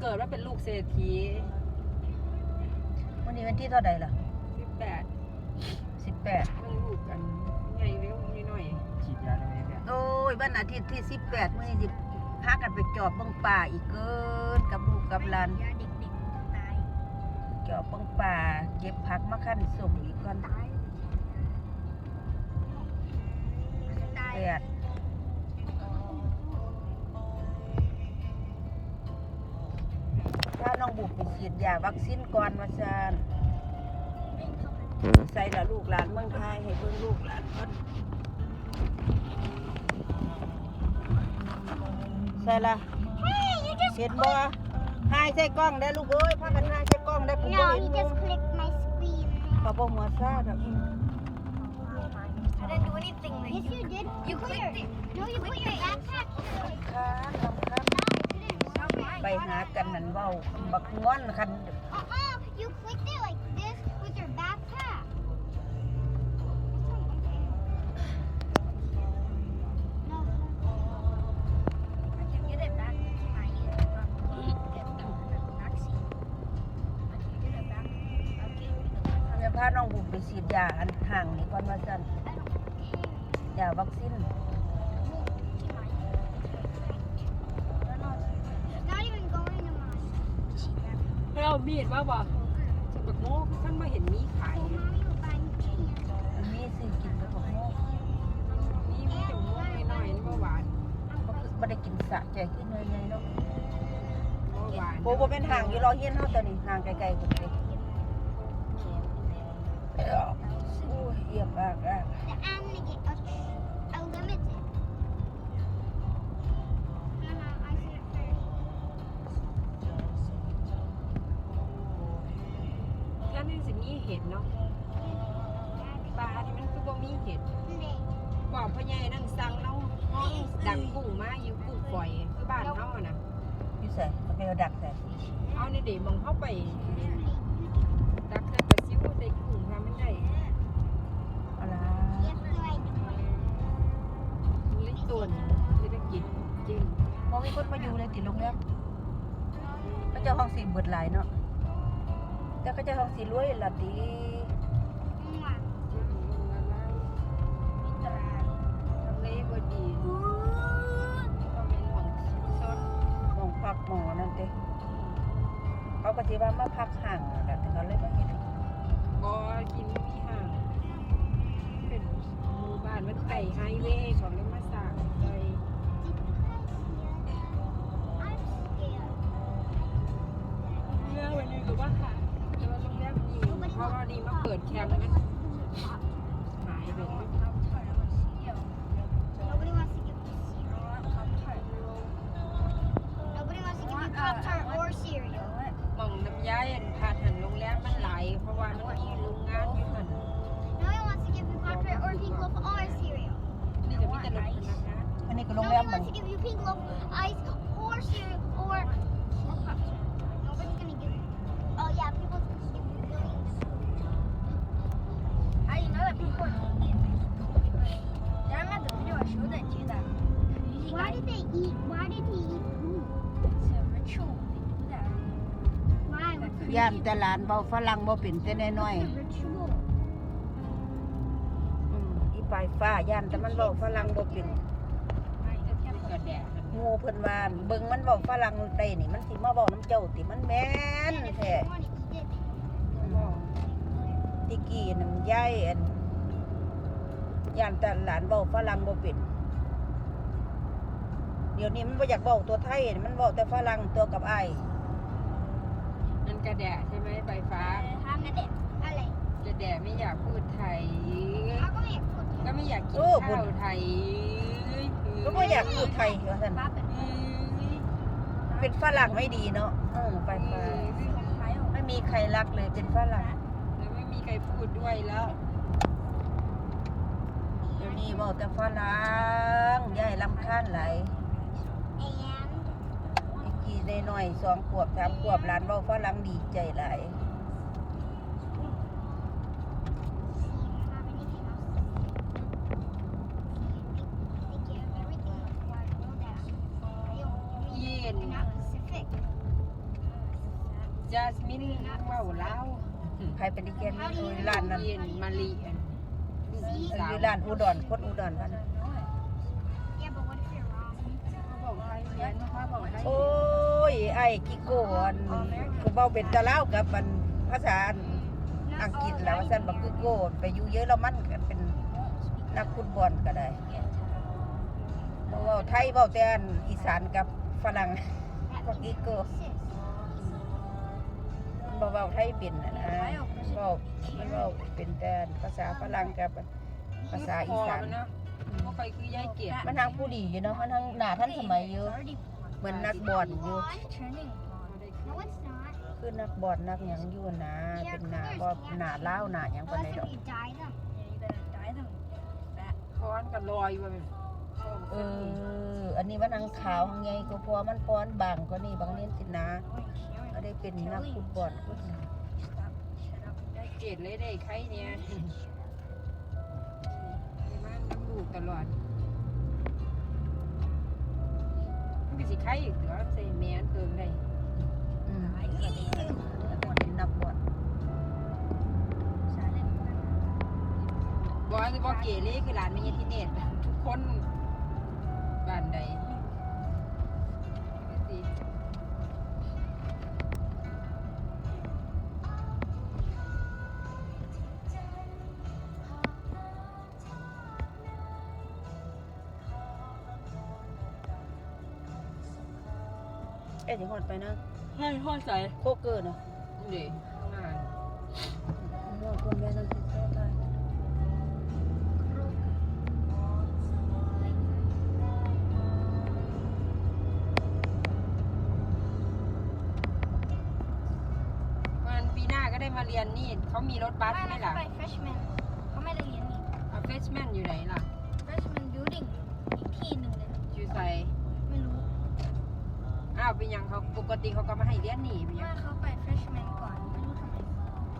เกิดว่าเป็นลูกเศรษฐีวันนี้วันที่เท่าใดล่ะสิบแปดสิบแปดเพิ่งลูกกันไงเร็วนิดหน่อยฉีดยาได้ไหมเนี่ยโอ้ยวันอาทิตย์ที่สิบแปดมื่อนี้สิพากันไปจอบเบังป่าอีกเกินกับลูกกับหลานยาเด็กๆตายจอบเบังป่าเก็บผักมาขั้นส่งอีกก่อนตายตายแปด บุกไปฉีดยาวัคซีนก่อนมาซานใส่ละลูกหลานเมืองไทยให้เบิ่งลูกหลานก่อนใส่ละเห็นบ่หายใส่กล้องได้ลูกเอ้ยพากันหายใส่กล้องได้ผมบ่ No, เห็น he just clicked my screen. เขาบ่หัวซาดอก I didn't do anything. Yes, you did. You clicked it. No, you put your backpack. ค้างลำคัน ไปหากันนั่นเว้าบักม้อนคัน Aha! You ะพาน้องบุกไปฉีดยาอันห่างนี่ก่อนมาสั่นยาวัคซีน Not even going to my. ให้เอามีดมาบ่จะบักโม่ท่านมาเห็นมีขาย Oh, mommy will buy me tea. อันนี้ซื้อกินแล้วก็โมกนี่มีแต่โม่น้อยๆนี่บ่หวานก็คือบ่ได้กินสะใจขึ้นเลยๆเนาะบ่หวานโบบ่เป็นห่างอยู่รอเฮียนเฮาตอนนี้ห่างไกลๆกันเลยโอ้ยเยี่ยมมากอะ เห็ดเนาะปลานี่มันคือบ่มีเห็ด Today. บอกพ่อใหญ่นั่นสั่งเนาะห้องดักกุ้งมาอยู่กุ้งฝอยคือบ้านเฮาอะนะอยู่ใส่เอาไปเอาดักใส่เอาในเดมองเข้าไปดักใส่ปลาซิวได้กุ้งทำไม่ได้เอาล่ะ Yes, do I do? เล็กตัวเศรษฐกิจจริงบ่มีคนมาอยู่เลยติดโรงแรมเขาเจ้าห้องสิเบิดหลายเนาะ แต่เขาเจ้าห้องสิรวยล่ะติ Mwah. ทำเลบ่ดีก็เป็นของสดหมองพักหมอนั่นเด้เขาก็สิว่ามาพักห่างนั่นแหละแต่เขาเลยมาเฮ็ดบ่กินมีห่าง เป็นหมู่บ้านมันไก่ไฮ โรงแร Nobody มมัน wants to give you Pink Loaf ice or cereal or or Pop Tart. Nobody's gonna give you. Oh yeah, people's gonna give you billions. How do you know that people are eating? They're not the video I showed that to them. Why did they eat? Why did he eat food? It's a ritual. They do that. Why? What's the ย่านแต่หลานเบาฝรั่งบ่เป็นแต่น้อย What's the ritual? ๆอืมอีปลายฟ้าย่านแต่มันเว้าฝรั่งบ่เป็น ก็แดดหมู่เพิ่นว่าเบิ่งมันเว้าฝรั่งได้นี่มันสิมาเว้าน้ำเจ้าติมันแม่น And if แท้ you want to eat it, ติกี้นำยายอันย่านแต่หลานเว้าฝรั่งบ่เป็นเดี๋ยวนี้มันบ่อยากเว้าตัวไทยมันเว้าแต่ฝรั่งตัวกับอ้ายนั่นกระแดดใช่ไหมใบฟ้า I'm gonna dip. I like. กระแดดไม่อยากพูดไทย How come you put ก็ไม่อยากกินข้าวไทย ก็บ่อยากพูดไทยว่าซั่น pop it? เป็นฝรั่งไม่ดีเนาะเออไปฟ้าไม่มีใครรักเลยเป็นฝรั่งแล้วไม่มีใครพูดด้วยแล้วเดี๋ยวนี้บอกแต่ฝรั่งยายลำคาญไหลาย And อีกกี่ได้หน่อยสองขวบสามขวบหลานเบาฝรั่งดีใจหลาย see, I don't have anything else to say. They, they give everything before I go down. I don't, Yen. you're not Pacific. จัสมินเว้าลาวใครเป็นดิเกนอยู่ร้านนั้นเย็นมาลีอันลูกพี่อสาวยู่ร้านอุดรคนอุดรกัน Yeah, but what if you're wrong? เขาบอกไทยเรียนนะคะบอกไทยโอ้ย ไอ้กิโก้อันกูเว้าเป็นตะเล่าวกับมันภาษาอังกฤษแล้วว่าซั่นบักกิโก้ไปอยู่เยอรมันกันเป็นนักฟุตบอลก็ได้บ่เว้าไทยเว้าแต่อันอีสานกับฝรั่งบักกิโก้มัน บ่เว้าไทยเป็นน่ะนะเว้ามันเว้าเป็นแต่ภาษาฝรั่งกับภาษาอีสานมันนะบ่ค่อยคือยายเกียรติมันทางผู้ดีอยู่เนาะมันทางหน้าทันสมัยอยู่เหมือนนักบอลอยู่ Turning. No, it's not. คือนักบอลนักหยังอยู่นะเป็นหน้าบ่หน้าล้าวหน้าหยังปาน Unless ใดดอก if you dye them. Yeah, you better dye them. ค้อนก็ลอยว่ามันเออ อันนี้มันทางขาวทางไงก็พอมันป้อนบางกว่านี้บางเน้นสินะ Oh, Karen, ก็ ได้เป็นนักฟุตบอลคนหนึ่ง stop. Shut up. ยายเกียรติเลยได้ใครเนี่ยมาน้ำลูกตลอดมันก็สิใครอีกเดี๋ยวใส่แมนเกินได้อืมเป็นนักบอล Silent. บอยคือบอกเกเรคือหลานไม่ยที่เน็ตทุกคนบ้านใด เอ๊ะสิฮอดไปนะให้ห้อยใส่โคเกอร์เนาะนี่ข้างหน้าเนาะคนแม่นั่นสิเจ้าได้วันปีหน้าก็ได้มาเรียนนี่เขามีรถบัสไม่ไหมไม่ล่ะเข้าไป freshman เขาไม่ได้เรียนนี่เอาเฟชแมนอยู่ไหนล่ะ freshman building อีกที่หนึ่งเลย อยู่ใส่ไม่รู้อ้าวเป็นหยังเขาปกติเขาก็มาให้เรียนนี่เป็นหยัว่างเขาไป freshman ก่อนไม่รู้ทำไม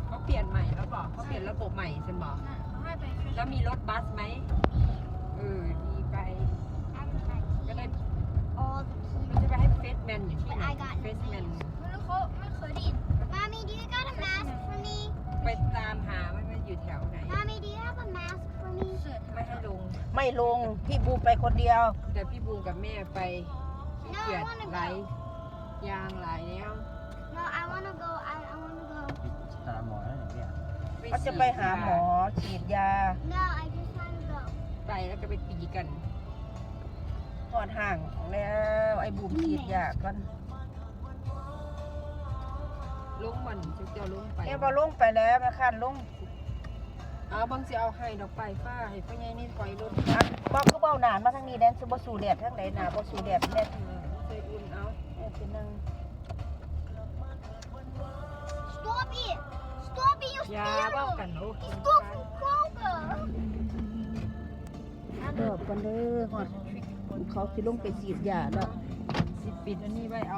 เขาเปลี่ยนใหม่แล้วบอกเขาเปลี่ยนระบบใหม่ฉันบอก น่ะเขาให้ไปแล้ว freshman มีรถบัสไหมเออดีไปก็ได้ all the มันจะไปให้เฟสแมนอยู่ที่ไหน I got เฟสแมนไม่รู้เขาไม่เคยได้ยิน Mommy do you got a mask for me ไปตามหามันมันอยู่แถวไหน Mommy do you have a mask for me ไม่ให้ลง ไม่ลง พี่บูไปคนเดียว แต่พี่บูมกับแม่ไป ขี้เกียจไหลยางไหลแล้ว No I wanna go I I wanna go ตามหมอแล้วเนี่ยเขาจะไปหาหมอฉีดยา No I just wanna go ไปแล้วก็ไปตีกันหอดห่างแล้วไอ้บูมฉีดยาก่อนลงมันจะเจ้าลงไปแกบอลงไปแล้วแม่ข้านลงเอาบางสิเอาให้ดอกไปฟ้าให้พ่อใหญ่นี่ปล่อยรถอันบอกคือเบ้าหนานมาทางนี้แดนซูบสูแดดทางไหนหนาบสูแดดแน่ใส่อุ่น กันโอ้ It's go from Kroger เด้อกันเด้อหอดเขาสิลงไปฉีดยาแล้วสิปิดอันนี้ไว้เอา